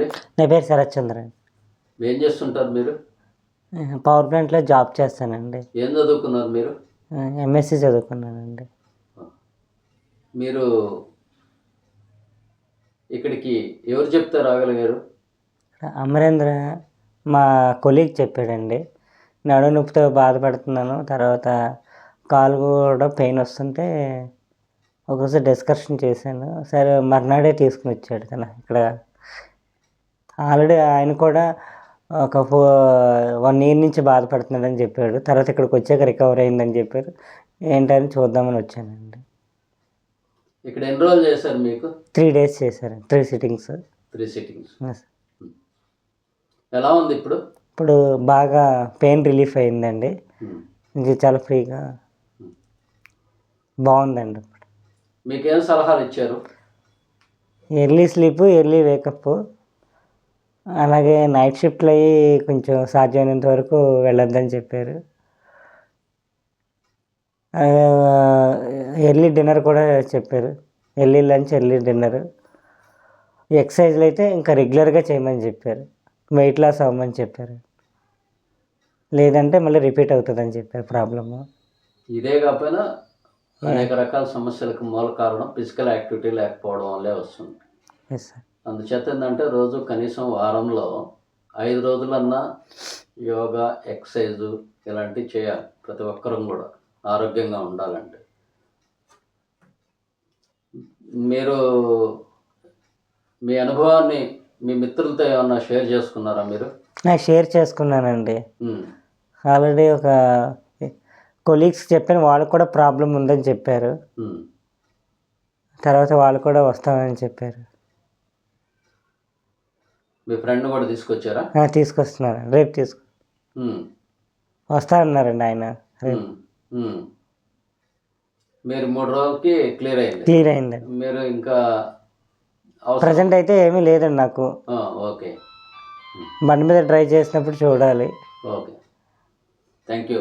నా పేరు శరత్ చంద్ర ఏం చేస్తుంటారు మీరు? పవర్ ప్లాంట్లో జాబ్ చేస్తానండి. ఏం చదువుకున్నారు మీరు? ఎంఎస్సి చదువుకున్నానండి. మీరు ఇక్కడికి ఎవరు చెప్తే రాగలిగారు? అమరేంద్ర మా కొలీగ్ చెప్పాడండి. నడు నొప్పితో బాధపడుతున్నాను. తర్వాత కాలు కూడా పెయిన్ వస్తుంటే ఒకసారి డిస్కషన్ చేశాను. సరే మర్నాడే తీసుకుని వచ్చాడు తన ఇక్కడ. ఆల్రెడీ ఆయన కూడా ఒక ఫో వన్ ఇయర్ నుంచి బాధపడుతున్నాడని చెప్పాడు. తర్వాత ఇక్కడికి వచ్చాక రికవర్ అయిందని చెప్పారు. ఏంటని చూద్దామని వచ్చానండి. ఇక్కడ ఎన్రోల్ చేశారు మీకు? త్రీ డేస్ చేశారు. Three sittings. Three sittings. ఎలా ఉంది ఇప్పుడు? ఇప్పుడు బాగా పెయిన్ రిలీఫ్ అయిందండి. ఉమ్. ఇది చాలా ఫ్రీగా బాగుందండి ఇప్పుడు. మీకేం సలహాలు ఇచ్చారు? Early sleep early wake up. అలాగే నైట్ షిఫ్ట్లు అయ్యి కొంచెం సాధ్యమైనంత వరకు వెళ్ళొద్దని చెప్పారు. ఎర్లీ డిన్నర్ కూడా చెప్పారు. ఎర్లీ లంచ్ ఎర్లీ డిన్నర్ ఎక్సర్సైజ్లు అయితే ఇంకా రెగ్యులర్గా చేయమని చెప్పారు. వెయిట్ లాస్ అవ్వమని చెప్పారు. లేదంటే మళ్ళీ రిపీట్ అవుతుందని చెప్పారు ప్రాబ్లము ఇదే కాకపోయినా అనేక రకాల సమస్యలకు మూల కారణం ఫిజికల్ యాక్టివిటీ లేకపోవడం వల్లే వస్తుంది. ఎస్ సార్ అందుచేత ఏంటంటే రోజు కనీసం వారంలో ఐదు రోజులన్నా యోగా ఎక్సర్సైజు ఇలాంటివి చేయాలి ప్రతి ఒక్కరం కూడా ఆరోగ్యంగా ఉండాలంటే. మీరు మీ అనుభవాన్ని మీ మిత్రులతో ఏమన్నా షేర్ చేసుకున్నారా మీరు? షేర్ చేసుకున్నానండి. ఆల్రెడీ ఒక కొలీగ్స్ చెప్పిన వాళ్ళకు కూడా ప్రాబ్లం ఉందని చెప్పారు. తర్వాత వాళ్ళు కూడా వస్తామని చెప్పారు. మీ ఫ్రెండ్ కూడా తీసుకొచ్చారా? తీసుకొస్తున్నారు రేపు తీసుకు. ఉమ్, వస్తా అన్నారండి ఆయన. రేపు. మీరు మూడు రోజులకి క్లియర్ అయింది. క్లియర్ అయిందండి మీరు ఇంకా ప్రజెంట్ అయితే ఏమీ లేదండి నాకు. ఓకే. బండి మీద డ్రైవ్ చేసినప్పుడు చూడాలి. ఓకే. Thank you.